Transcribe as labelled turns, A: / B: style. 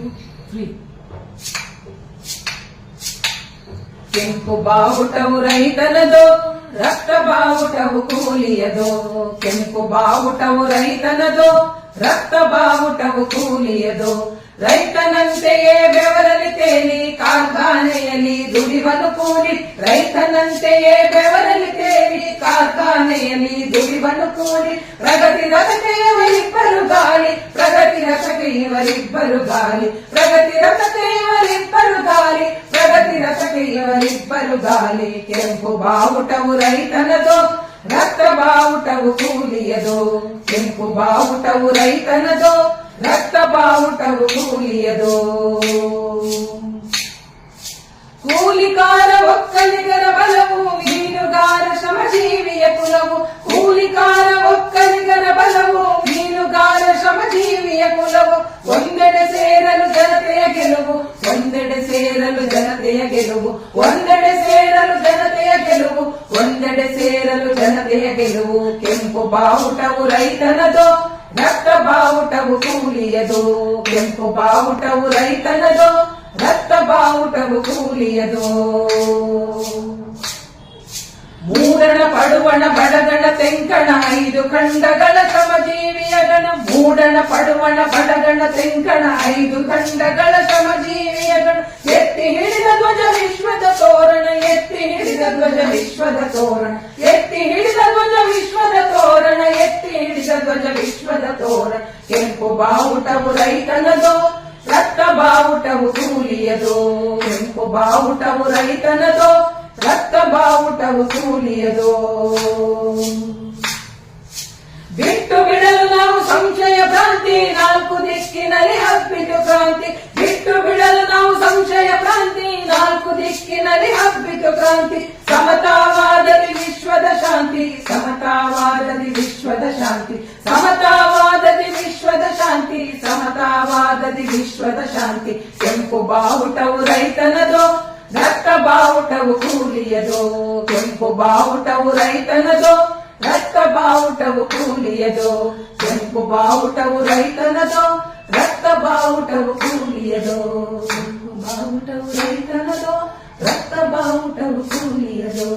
A: Two three
B: ಕೆಂಪು ಬಾವುಟವು ರೈತನದು ರಕ್ತ ಬಾವುಟವು ಕೂಲಿಯದು ಕೆಂಪು ಬಾವುಟವು ರೈತನದು ರಕ್ತ ಬಾವುಟವು ಕೂಲಿಯದು ರೈತನಂತೆಯೇ ಬೆವರಲಿ ತೇಲಿ ಕಾರ್ಖಾನೆಯಲ್ಲಿ ದುಡಿವನು ಕೂಲಿ ರೈತನಂತೆಯೇ ಬೆವರಲಿ ತೇಲಿ ಕಾರ್ಖಾನೆಯಲ್ಲಿ ದುಡಿವನು ಕೂಲಿ ಪ್ರಗತಿ ರಥತೆಯವರಿಬ್ಬರು ಗಾಲಿ ಪ್ರಗತಿ ರಥತೆಯವರಿಬ್ಬರು ಗಾಲಿ ಪ್ರಗತಿ ರಥತೆಯವರಿಬ್ಬರು ಗಾಲಿ ಪ್ರಗತಿ ರಥತೆಯವರಿಬ್ಬರು ಗಾಲಿ ಕೆಂಪು ಬಾವುಟವು ರೈತನದು ರಕ್ತ ಬಾವುಟವು ಕೂಲಿಯದು ಕೆಂಪು ಬಾವುಟವು ರೈತನದು ರಕ್ತ ಬಾವುಟವು ಕೂಲಿಯದು ಕೂಲಿಕಾರ ಒಕ್ಕಲಿಗರ ಬಲವು ಮೀನುಗಾರ ಶ್ರಮಜೀವಿಯ ಕುಲವು ಕೂಲಿಕಾರ ಒಕ್ಕಲಿಗರ ಬಲವು ಮೀನುಗಾರ ಶ್ರಮಜೀವಿಯ ಕುಲವು ಒಂದೆಡೆ ಸೇರಲು ಜನತೆಯ ಗೆಲುವು ಒಂದೆಡೆ ಸೇರಲು ಜನತೆಯ ಗೆಲುವು ಒಂದೆಡೆ ಸೇರಲು ಜನತೆಯ ಗೆಲುವು ಒಂದೆಡೆ ಸೇರಲು ಜನತೆಯ ಗೆಲುವು ಕೆಂಪು ಬಾವುಟವು ರೈತನದು ರಕ್ತ ಬಾವುಟವು ಕೂಲಿಯದು ಕೆಂಪು ಬಾವುಟವು ರೈತನದು ರಕ್ತ ಬಾವುಟವು ಕೂಲಿಯದು ಮೂಡಣ ಪಡುವಣ ಬಡಗಣ ತೆಂಕಣ ಐದು ಖಂಡಗಳ ಶ್ರಮಜೀವಿಯ ಗಣ ಮೂಡಣ, ಪಡುವಣ, ಬಡಗಣ, ತೆಂಕಣ, ಐದು ಖಂಡಗಳ ಶ್ರಮಜೀವಿಯ ಎತ್ತಿ ಹಿಡಿದ ಧ್ವಜ ವಿಶ್ವದ ತೋರಣ, ಎತ್ತಿ ಹಿಡಿದ ಧ್ವಜ ವಿಶ್ವದ ತೋರಣ. ಎತ್ತಿ ಹಿಡಿದ ಧ್ವಜ ವಿಶ್ವದ ತೋರಣ, ಎತ್ತಿ ಹಿಡಿದ ಧ್ವಜ ವಿಶ್ವದ ತೋರಣ. ಕೆಂಪು ಬಾವುಟವು ರೈತನದೋ, ರಕ್ತ ಬಾವುಟವು ಕೂಲಿಯದೋ ಕೆಂಪು ಬಾವುಟವು ರೈತನದೋ, ರಕ್ತ ಬಾವುಟವು ಕೂಲಿಯದು ಭ್ರಾಂತಿ ನಾಲ್ಕು ದಿಕ್ಕಿನಲ್ಲಿ ಹಬ್ಬಿತು ಕ್ರಾಂತಿ ಬಿಟ್ಟು ಬಿಡಲು ನಾವು ಸಂಶಯ ಭ್ರಾಂತಿ ನಾಲ್ಕು ದಿಕ್ಕಿನಲ್ಲಿ ಹಬ್ಬಿತು ಕ್ರಾಂತಿ ಸಮತಾವಾದದಿ ವಿಶ್ವದ ಶಾಂತಿ ಸಮತಾವಾದದಿ ವಿಶ್ವದ ಶಾಂತಿ ಸಮತಾವಾದದಿ ವಿಶ್ವದ ಶಾಂತಿ ಸಮತಾವಾದದಿ ವಿಶ್ವದ ಶಾಂತಿ ಕೆಂಪು ಬಾವುಟವು ರೈತನದು ರಕ್ತ ಬಾವುಟವು ಕೂಲಿಯದು ಕೆಂಪು ಬಾವುಟವು ರೈತನದು బావుటవు కూలియదో చెంపు బావుటవు రైతనదో రక్త బావుటవు కూలియదో చెంపు బావుటవు రైతనదో రక్త బావుటవు కూలియదో.